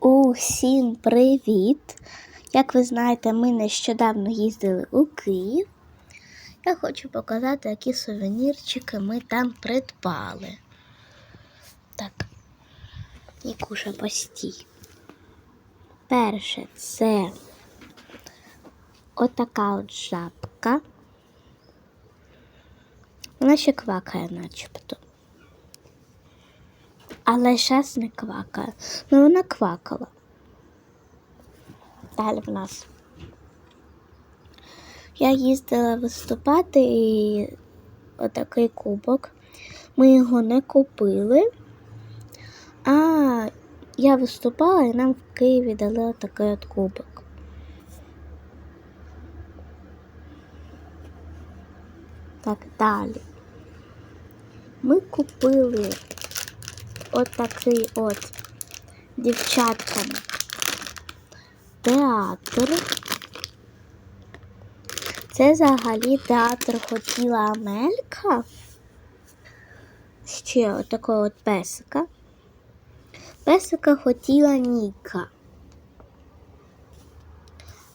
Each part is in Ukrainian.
Усім привіт! Як ви знаєте, ми нещодавно їздили у Київ. Я хочу показати, які сувенірчики ми там придбали. Так, Нікуша, постій. Перше це отака от жабка. Вона ще квакає начебто. Але зараз не квакає. Ну вона квакала. Далі в нас. Я їздила виступати і отакий кубок. Ми його не купили. А я виступала і нам в Києві дали отакий от кубок. Так, далі. Ми купили отакий от дівчаткам театр. Це взагалі театр хотіла Амелька. Ще отакого от песика. Песика хотіла Ніка.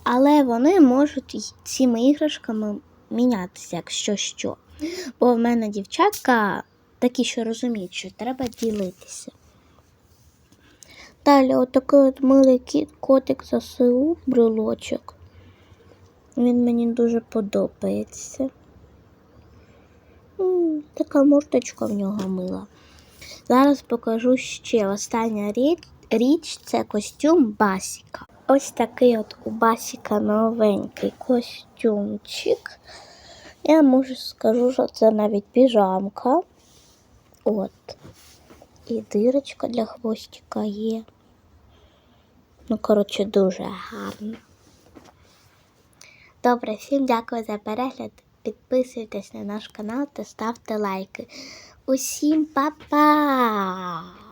Але вони можуть цими іграшками мінятися, якщо що. Бо в мене дівчатка такі, що розуміють, що треба ділитися. Далі отакий от милий кіт, котик ЗСУ, брелочок. Він мені дуже подобається. Така мордочка в нього мила. Зараз покажу ще остання річ, річ це костюм Басіка. Ось такий от у Басіка новенький костюмчик. Я можу скажу, що це навіть піжамка. От. І дирочка для хвостика є. Ну, коротше, дуже гарно. Добре, всім дякую за перегляд. Підписуйтесь на наш канал та ставте лайки. Усім па-па!